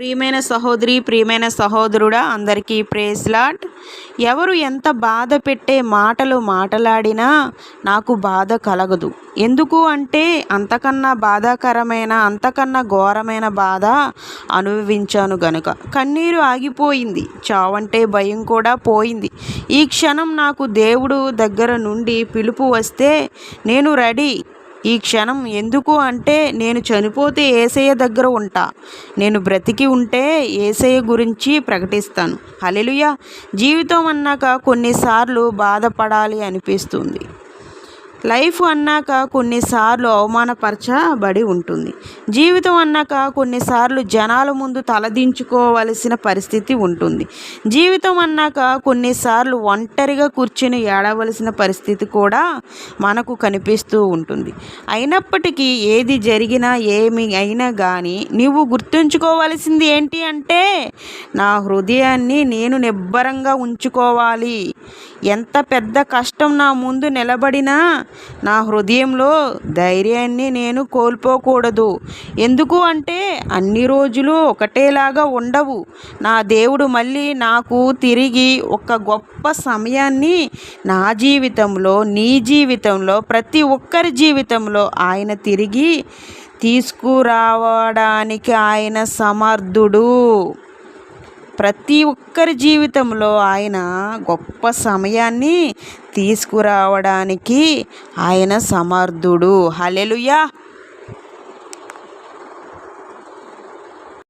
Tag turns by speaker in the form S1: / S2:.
S1: ప్రియమైన సహోదరి ప్రియమైన సహోదరుడా అందరికీ ప్రేస్లాట్ ఎవరు ఎంత బాధ పెట్టే మాటలు మాటలాడినా నాకు బాధ కలగదు. ఎందుకు అంటే అంతకన్నా బాధాకరమైన అంతకన్నా ఘోరమైన బాధ అనుభవించాను గనుక. కన్నీరు ఆగిపోయింది చావంటే భయం కూడా పోయింది. ఈ క్షణం నాకు దేవుడు దగ్గర నుండి పిలుపు వస్తే నేను రెడీ. ఈ క్షణం ఎందుకు అంటే నేను చనిపోతే ఏసయ్య దగ్గర ఉంటా. నేను బ్రతికి ఉంటే ఏసయ్య గురించి ప్రకటిస్తాను. హలెలుయ జీవితం అన్నాక కొన్నిసార్లు బాధపడాలి అనిపిస్తుంది. లైఫ్ అన్నాక కొన్నిసార్లు అవమానపరచబడి ఉంటుంది. జీవితం అన్నాక కొన్నిసార్లు జనాల ముందు తలదించుకోవలసిన పరిస్థితి ఉంటుంది. జీవితం అన్నాక కొన్నిసార్లు ఒంటరిగా కూర్చుని ఏడవలసిన పరిస్థితి కూడా మనకు కనిపిస్తూ ఉంటుంది. అయినప్పటికీ ఏది జరిగినా ఏమి అయినా కానీ నువ్వు గుర్తుంచుకోవాల్సింది ఏంటి అంటే నా హృదయాన్ని నేను నిబ్బరంగా ఉంచుకోవాలి. ఎంత పెద్ద కష్టం నా ముందు నిలబడినా నా హృదయంలో ధైర్యాన్ని నేను కోల్పోకూడదు. ఎందుకు అంటే అన్ని రోజులు ఒకటేలాగా ఉండవు. నా దేవుడు మళ్ళీ నాకు తిరిగి ఒక గొప్ప సమయాన్ని నా జీవితంలో నీ జీవితంలో ప్రతి ఒక్కరి జీవితంలో ఆయన తిరిగి తీసుకురావడానికి ఆయన సమర్థుడు. ప్రతి ఒక్కరి జీవితంలో ఆయన గొప్ప సమయాన్ని తీసుకురావడానికి ఆయన సమర్థుడు. హలెలుయా